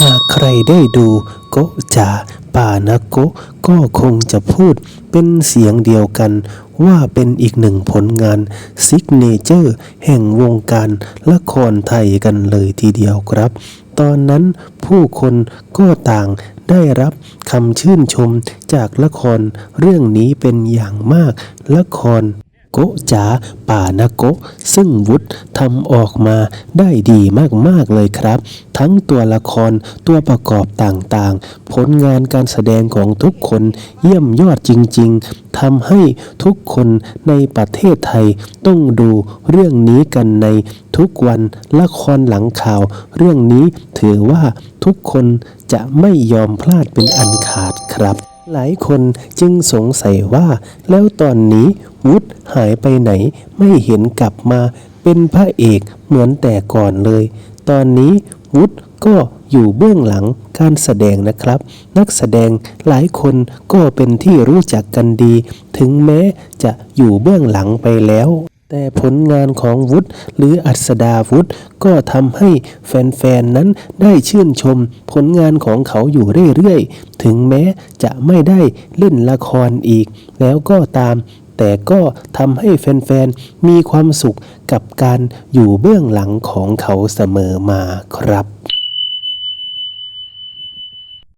หากใครได้ดูโกจ๋าปานะโกก็คงจะพูดเป็นเสียงเดียวกัน ว่าเป็นอีกหนึ่งผลงานซิกเนเจอร์แห่งวงการละครไทยกันเลยทีเดียวครับ ตอนนั้นผู้คนก็ต่างได้รับคำชื่นชมจากละครเรื่องนี้เป็นอย่างมากละคร โกะจ๋าป่านะโกะซึ่งวุฒทำออกมาได้ดีมากๆเลยครับ ทั้งตัวละครตัวประกอบต่างๆ ผลงานการแสดงของทุกคนเยี่ยมยอดจริง ๆทำให้ทุกคนในประเทศไทยต้องดูเรื่องนี้กันในทุกวันละครหลังข่าว เรื่องนี้ถือว่าทุกคนจะไม่ยอมพลาดเป็นอันขาดครับ หลายคนจึงสงสัยว่าแล้วตอนนี้วุฒหายไปไหนไม่เห็นกลับมาเป็นพระเอกเหมือนแต่ก่อนเลย ตอนนี้วุฒก็อยู่เบื้องหลังการแสดงนะครับ นักแสดงหลายคนก็เป็นที่รู้จักกันดี ถึงแม้จะอยู่เบื้องหลังไปแล้ว แต่ผลงานของวุฒิหรืออัศดาวุฒิก็ทำให้แฟนๆนั้นได้ชื่นชมผลงานของเขาอยู่เรื่อยๆ ถึงแม้จะไม่ได้เล่นละครอีก แล้วก็ตาม แต่ก็ทำให้แฟนๆ มีความสุขกับการอยู่เบื้องหลังของเขาเสมอมาครับ